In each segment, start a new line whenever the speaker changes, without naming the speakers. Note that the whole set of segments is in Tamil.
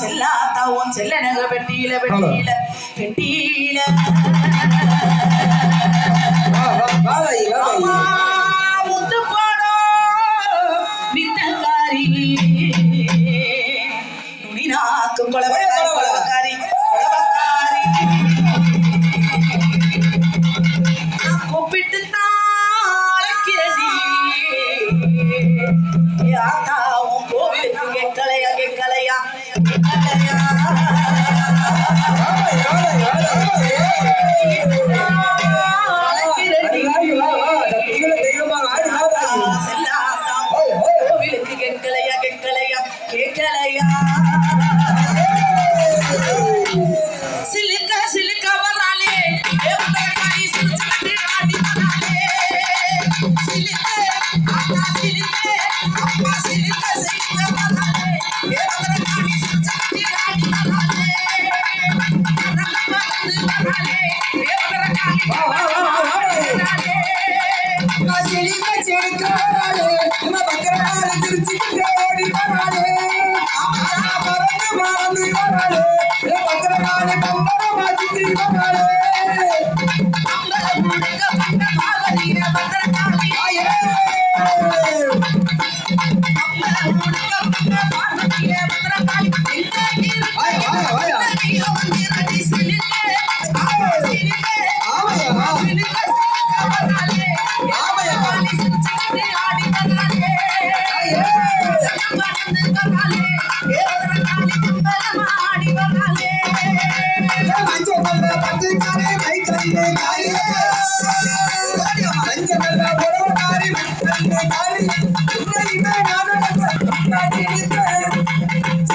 செல்லாத்தாவும் செல்லனக பெட்டியில பெட்டியில பெட்டியில. Hallelujah.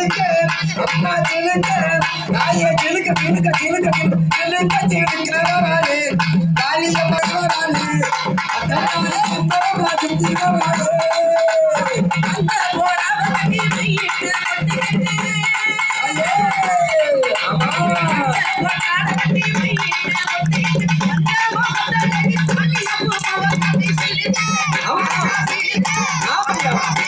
சிலுக்க அம்மா சிலுக்க. தாயே சிலுக்க சிலுக்க சிலுக்க சிலுக்க சிலுக்கிறவாளே தாலிய மகவாளே அத்தனாலே அந்தரமா சுத்தினவாளே
அந்த போராவ தங்கிட்டு கட்டுக்கிட்டு
ஐயே அம்மா.
போராவ தங்கிட்டு Yeah.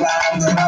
Thank you.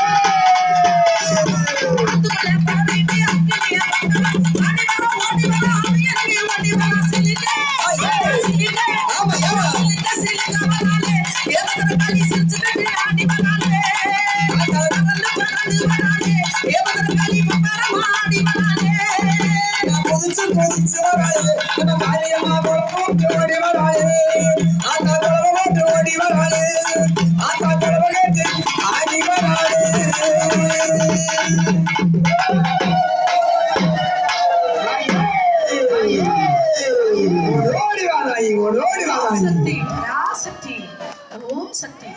ஓடி வாதாயி ஓடி வாதாயி
சக்தி ஓம் சக்தி